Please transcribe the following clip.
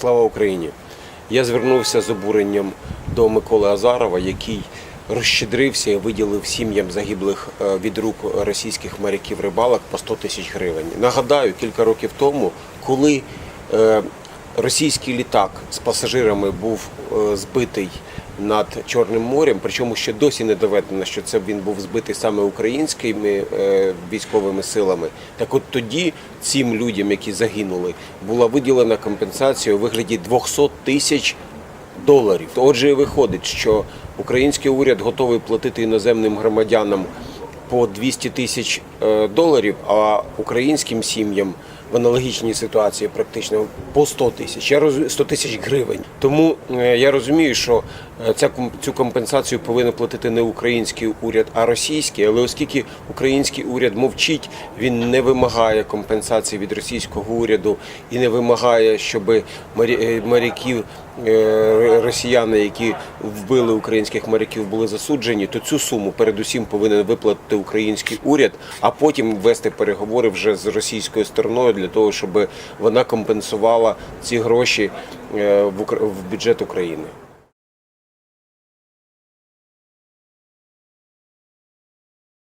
Слава Україні! Я звернувся з обуренням до Миколи Азарова, який розщедрився і виділив сім'ям загиблих е, від рук російських моряків рибалок по 100 тисяч гривень. Нагадаю, кілька років тому, коли е, російський літак з пасажирами був е, збитий над Чорним морем, причому ще досі не доведено, що це він був збитий саме українськими е, військовими силами. Так от тоді цим людям, які загинули, була виділена компенсація у вигляді 200 тисяч доларів. Отже, виходить, що український уряд готовий платити іноземним громадянам по 200 тисяч е, доларів, а українським сім'ям в аналогічній ситуації практично по 100 тисяч. Я роз... 100 тисяч гривень. Тому е, я розумію, що е, ця цю компенсацію повинен платити не український уряд, а російський. Але оскільки український уряд мовчить, він не вимагає компенсації від російського уряду і не вимагає, щоб моря- моряків росіяни, які вбили українських моряків, були засуджені, то цю суму передусім повинен виплатити український уряд, а потім вести переговори вже з російською стороною для того, щоб вона компенсувала ці гроші е, в бюджет України.